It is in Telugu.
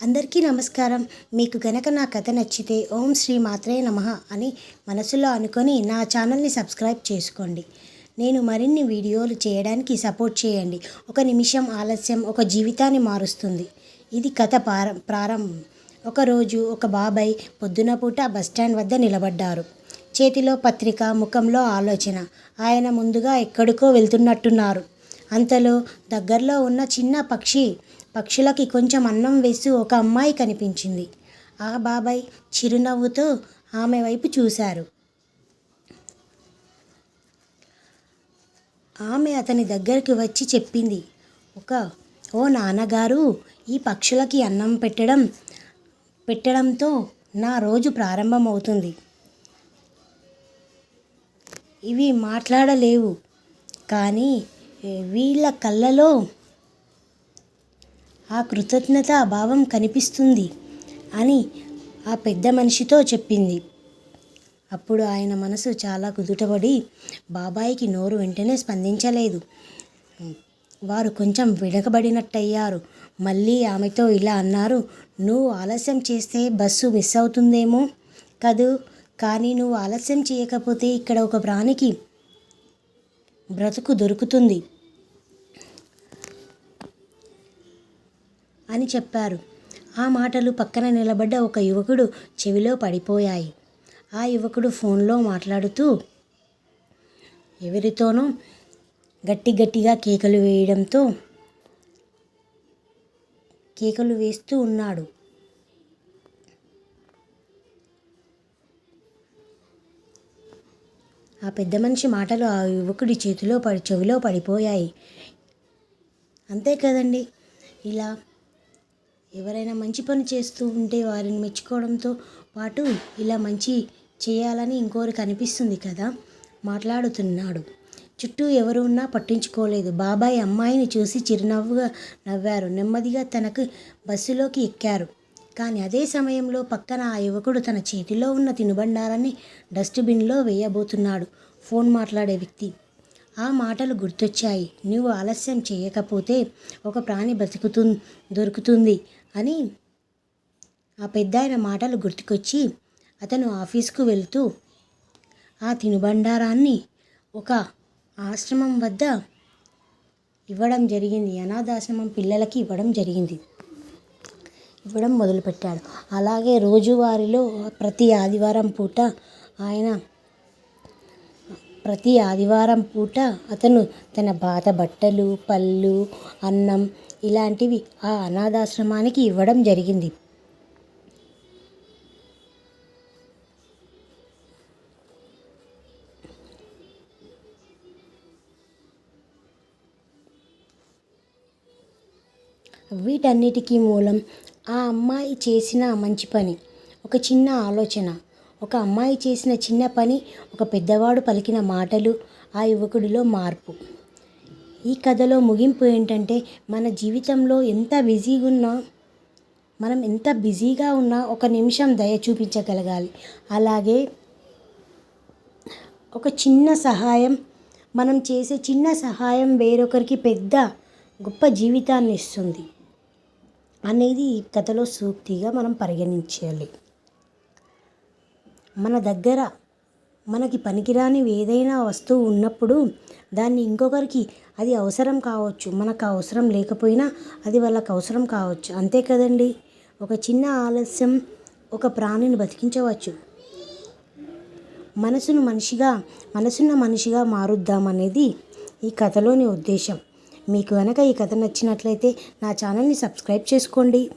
అందరికీ నమస్కారం. మీకు గనక నా కథ నచ్చితే ఓం శ్రీ మాత్రే నమః అని మనసులో అనుకొని నా ఛానల్ని సబ్స్క్రైబ్ చేసుకోండి. నేను మరిన్ని వీడియోలు చేయడానికి సపోర్ట్ చేయండి. ఒక నిమిషం ఆలస్యం ఒక జీవితాన్ని మారుస్తుంది. ఇది కథ పార ప్రారంభం. ఒకరోజు ఒక బాబాయ్ పొద్దున పూట బస్టాండ్ వద్ద నిలబడ్డారు. చేతిలో పత్రిక ముఖంలో ఆలోచన. ఆయన ముందుగా ఎక్కడికో వెళ్తున్నట్టున్నారు. అంతలో దగ్గరలో ఉన్న చిన్న పక్షి పక్షులకి కొంచెం అన్నం వేస్తూ ఒక అమ్మాయి కనిపించింది. ఆ బాబాయ్ చిరునవ్వుతో ఆమె వైపు చూశారు. ఆమె అతని దగ్గరికి వచ్చి చెప్పింది ఒక ఓ నాన్నగారు ఈ పక్షులకి అన్నం పెట్టడం పెట్టడంతో నా రోజు ప్రారంభమవుతుంది. ఇవి మాట్లాడలేవు. కానీ వీళ్ళ కళ్ళలో ఆ కృతజ్ఞత భావం కనిపిస్తుంది అని ఆ పెద్ద మనిషితో చెప్పింది. అప్పుడు ఆయన మనసు చాలా కుదుటపడి బాబాయికి నోరు వెంటనే స్పందించలేదు. వారు కొంచెం వెనకబడినట్టయ్యారు. మళ్ళీ ఆమెతో ఇలా అన్నారు నువ్వు ఆలస్యం చేస్తే బస్సు మిస్ అవుతుందేమో కదూ? కానీ నువ్వు ఆలస్యం చేయకపోతే ఇక్కడ ఒక ప్రాణికి బ్రతుకు దొరుకుతుంది. అని చెప్పారు. ఆ మాటలు పక్కన నిలబడ్డ ఒక యువకుడు చెవిలో పడిపోయాయి. ఆ యువకుడు ఫోన్లో మాట్లాడుతూ ఎవరితోనో గట్టి గట్టిగా కేకలు వేయడంతో కేకలు వేస్తూ ఉన్నాడు ఆ పెద్ద మనిషి మాటలు ఆ యువకుడి చేతిలో పడి చెవిలో పడిపోయాయి. అంతే కదండి. ఇలా ఎవరైనా మంచి పని చేస్తూ ఉంటే వారిని మెచ్చుకోవడంతో పాటు ఇలా మంచి చేయాలని ఇంకోరికి అనిపిస్తుంది కదా? మాట్లాడుతున్నాడు. చుట్టూ ఎవరు ఉన్నా పట్టించుకోలేదు. బాబాయ్ అమ్మాయిని చూసి చిరునవ్వుగా నవ్వారు. నెమ్మదిగా తనకు బస్సులోకి ఎక్కారు. కానీ అదే సమయంలో పక్కన ఆ యువకుడు తన చేతిలో ఉన్న తినుబండారాన్ని డస్ట్బిన్లో వేయబోతున్నాడు. ఫోన్ మాట్లాడే వ్యక్తి. ఆ మాటలు గుర్తొచ్చాయి. నువ్వు ఆలస్యం చేయకపోతే ఒక ప్రాణి బ్రతుకుతు దొరుకుతుంది. అని ఆ పెద్ద ఆయన మాటలు గుర్తుకొచ్చి అతను ఆఫీస్కు వెళ్తూ ఆ తినుబండారాన్ని ఒక ఆశ్రమం వద్ద ఇవ్వడం జరిగింది. అనాథాశ్రమం పిల్లలకి ఇవ్వడం జరిగింది. ఇవ్వడం మొదలుపెట్టాడు. అలాగే రోజువారీలో ప్రతి ఆదివారం పూట ఆయన ప్రతి ఆదివారం పూట అతను తన పాత బట్టలు పళ్ళు అన్నం ఇలాంటివి ఆ అనాథాశ్రమానికి ఇవ్వడం జరిగింది. వీటన్నిటికీ మూలం ఆ అమ్మాయి చేసిన మంచి పని ఒక చిన్న ఆలోచన. ఒక అమ్మాయి చేసిన చిన్న పని ఒక పెద్దవాడు పలికిన మాటలు ఆ యువకుడిలో మార్పు. ఈ కథలో ముగింపు ఏంటంటే మన జీవితంలో ఎంత బిజీగా ఉన్నా మనం ఎంత బిజీగా ఉన్నా ఒక నిమిషం దయ చూపించగలగాలి. అలాగే ఒక చిన్న సహాయం మనం చేసే చిన్న సహాయం వేరొకరికి పెద్ద గొప్ప జీవితాన్ని ఇస్తుంది అనేది ఈ కథలో సూక్తిగా మనం పరిగణించాలి. మన దగ్గర మనకి పనికిరాని ఏదైనా వస్తువు ఉన్నప్పుడు దాన్ని ఇంకొకరికి అది అవసరం కావచ్చు మనకు అవసరం లేకపోయినా అది వాళ్ళకు అవసరం కావచ్చు. అంతే కదండి? ఒక చిన్న ఆలస్యం ఒక ప్రాణిని బతికించవచ్చు. మనసును మనిషిగా మనసున్న మనిషిగా మారుద్దామనేది ఈ కథలోని ఉద్దేశం. మీకు కనుక ఈ కథ నచ్చినట్లయితే నా ఛానల్ని సబ్స్క్రైబ్ చేసుకోండి.